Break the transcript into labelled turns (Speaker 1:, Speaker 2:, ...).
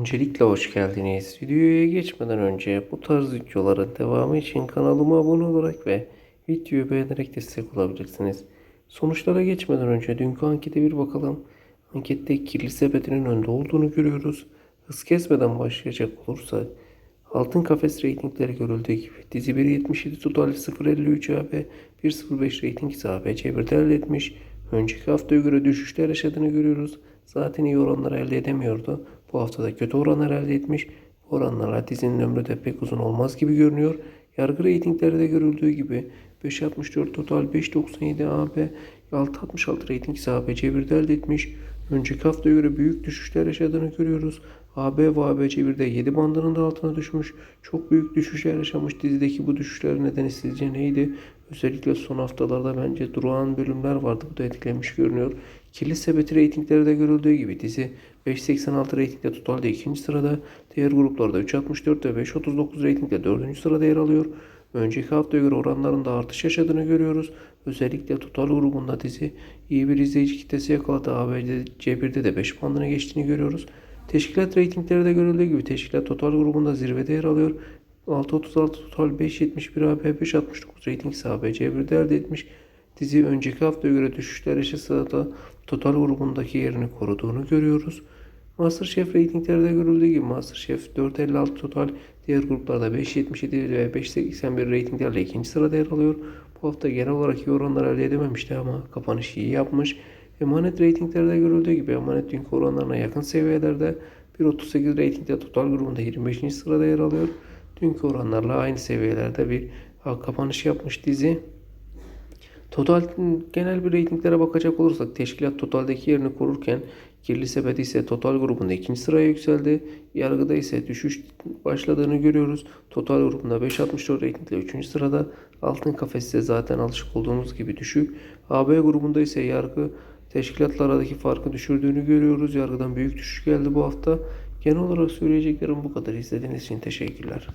Speaker 1: Öncelikle hoş geldiniz. Videoya geçmeden önce bu tarz videoların devamı için kanalıma abone olarak ve videoyu beğenerek destek olabilirsiniz. Sonuçlara geçmeden önce dünkü ankete bir bakalım. Ankette kirli sepetinin önde olduğunu görüyoruz. Hız kesmeden başlayacak olursak Altın Kafes reytingleri görüldüğü gibi dizi 1.77 total 0.53 AB 1.05 reyting ise ABC 1'de elde etmiş. Önceki haftaya göre düşüşler yaşadığını görüyoruz. Zaten iyi oranlar elde edemiyordu. Bu hafta da kötü oranlar elde etmiş. Bu oranlarla dizinin ömrü de pek uzun olmaz gibi görünüyor. Yargı reytinglerde görüldüğü gibi 5.64 total 5.97 AB 6.66 reyting ise ABC 1'de elde etmiş. Önceki haftaya göre büyük düşüşler yaşadığını görüyoruz. AB ve ABC 1'de 7 bandının da altına düşmüş. Çok büyük düşüşler yaşamış. Dizideki bu düşüşler nedeni sizce neydi? Özellikle son haftalarda bence durağan bölümler vardı. Bu da etkilemiş görünüyor. Kirli sepeti reytingleri de görüldüğü gibi dizi 5.86 reytingde totalde ikinci sırada. Diğer gruplarda 3.64 ve 5.39 reytingde dördüncü sırada yer alıyor. Önceki haftaya göre oranlarında artış yaşadığını görüyoruz. Özellikle total grubunda dizi iyi bir izleyici kitlesi yakaladı. ABC 1'de de 5 bandına geçtiğini görüyoruz. Teşkilat reytingleri de görüldüğü gibi teşkilat total grubunda zirvede yer alıyor. 6.36 total 5.71 AB 5.69 reyting ise ABC 1'de elde etmiş. Dizi önceki haftaya göre düşüşler yaşasa da total grubundaki yerini koruduğunu görüyoruz. Masterchef reytingleri de görüldüğü gibi Masterchef 4.56 total diğer gruplarda 5.77 ve 5.81 reytinglerle ikinci sırada yer alıyor. Bu hafta genel olarak iyi oranlar elde edememişti ama kapanış iyi yapmış. Emanet reytinglerde görüldüğü gibi Emanet dünkü oranlarına yakın seviyelerde 1.38 reytingde total grubunda 25. sırada yer alıyor. Dünkü oranlarla aynı seviyelerde bir kapanış yapmış dizi. Total genel bir reytinglere bakacak olursak teşkilat totaldeki yerini korurken kirli sepet ise total grubunda ikinci sıraya yükseldi. Yargıda ise düşüş başladığını görüyoruz. Total grubunda 5.64 reytingle 3. sırada. Altın kafes ise zaten alışık olduğumuz gibi düşük. AB grubunda ise yargı teşkilatlar aradaki farkı düşürdüğünü görüyoruz. Yargıdan büyük düşüş geldi bu hafta. Genel olarak söyleyeceklerim bu kadar. İzlediğiniz için teşekkürler.